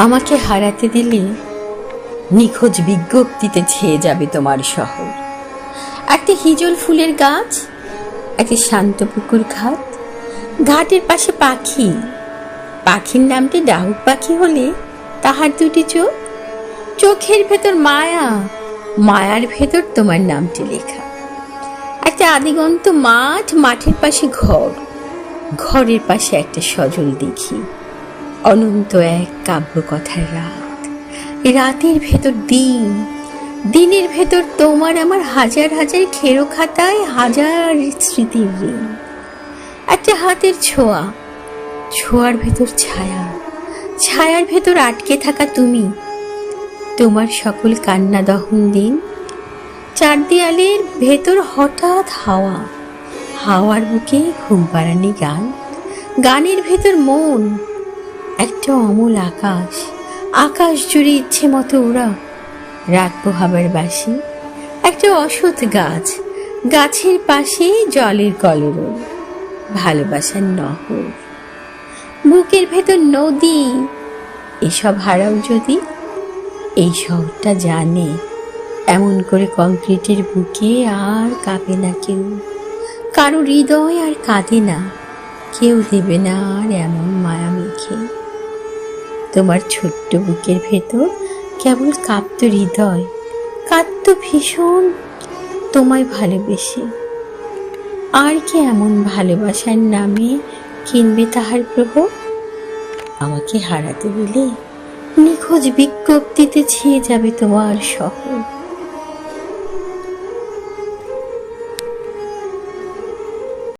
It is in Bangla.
আমাকে হারাতে দিলে নিখোঁজ বিজ্ঞপ্তিতে ছেয়ে যাবে তোমার শহর। একটি হিজল ফুলের গাছ, একটা শান্ত পুকুর ঘাট, ঘাটের পাশে পাখি। পাখির নামটি ডাহুক পাখি হলে তাহার দুটি চোখ, চোখের ভেতর মায়া, মায়ার ভেতর তোমার নামটি লেখা। একটা আদিগন্ত মাঠ, মাঠের পাশে ঘর, ঘরের পাশে একটা সজল দেখি। অনন্ত এক কাব্যকথার রাত। রাতের ভেতর দিন, দিনের ভেতর তোমার আমার হাজার হাজার খেরো খাতায় হাজার স্মৃতির ঋণ। একটা হাতের ছোঁয়া, ছোঁয়ার ভেতর ছায়া, ছায়ার ভেতর আটকে থাকা তুমি, তোমার সকল কান্না দহন দিন। চার দেয়ালের ভেতর হঠাৎ হাওয়া, হাওয়ার বুকে ঘুম পাড়ানি গান, গানের ভেতর মন একটা অমল আকাশ। আকাশ জুড়ে ইচ্ছে মতো ওরা রাখব হাবার বাসি। একটা অসৎ গাছ। গাছের পাশে জলের কলরব। ভালোবাসার নহর। বুকের ভেতর নদী। এসব হারাও যদি, এই শহরটা জানে। এমন করে কংক্রিটের বুকে আর কাঁপে না কেউ। কারও হৃদয় আর কাঁদে না। কেউ দেবে না আর এমন মায়া মেখে। তোমার ছোট্ট বুকের ভেতর কেবল কাঁপত হৃদয়। কাঁদত ভীষণ তোমায় ভালোবেসে। আর কি এমন ভালোবাসার নামে কিনবে তাহার প্রভু? আমাকে হারাতে দিলে নিখোঁজ বিজ্ঞপ্তিতে ছেয়ে যাবে তোমার শহর।